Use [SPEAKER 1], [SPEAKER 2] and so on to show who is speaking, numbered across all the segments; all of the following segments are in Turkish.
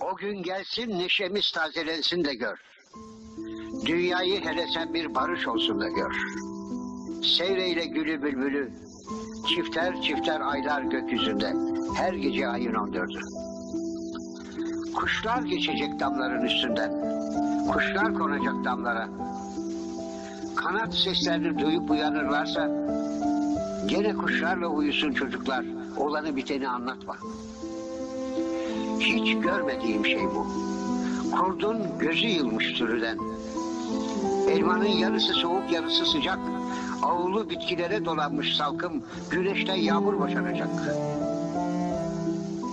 [SPEAKER 1] O gün gelsin neşemiz tazelensin de gör. Dünyayı hele sen bir barış olsun da gör. Seyreyle gülü bülbülü, çifter çifter aylar gökyüzünde, her gece ayın on dördü. Kuşlar geçecek damların üstünden, kuşlar konacak damlara. Kanat seslerini duyup uyanırlarsa, gene kuşlarla uyusun çocuklar, olanı biteni anlatma. Hiç görmediğim şey bu. Kurdun gözü yılmış sürüden. Elmanın yarısı soğuk yarısı sıcak. Avulu bitkilere dolanmış salkım güneşten yağmur boşanacak.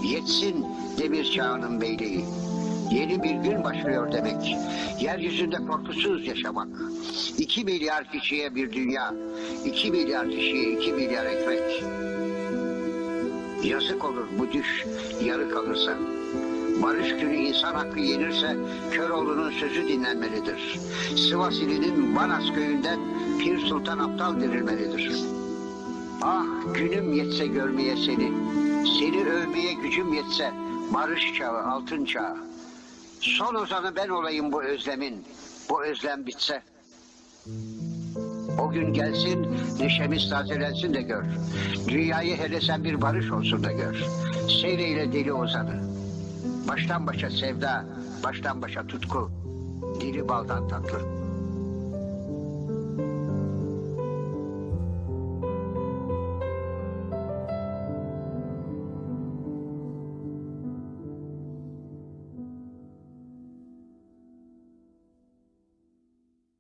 [SPEAKER 1] Yetsin demir çağının beyliği. Yeni bir gün başlıyor demek. Yeryüzünde korkusuz yaşamak. İki milyar kişiye bir dünya. iki milyar kişiye iki milyar ekmek. Yazık olur bu düş yarı kalırsa. Barış günü insan hakkı yenirse Köroğlu'nun sözü dinlenmelidir. Sivas ilinin Banas köyünden Pir Sultan Aptal dirilmelidir. Ah günüm yetse görmeye seni, seni övmeye gücüm yetse barış çağı, altın çağı. Son ozanı ben olayım bu özlemin, bu özlem bitse. O gün gelsin, neşemiz tazelensin de gör. Dünyayı hele sen bir barış olsun da gör. Seyreyle deli ozanı. Baştan başa sevda, baştan başa tutku. Dili baldan tatlı.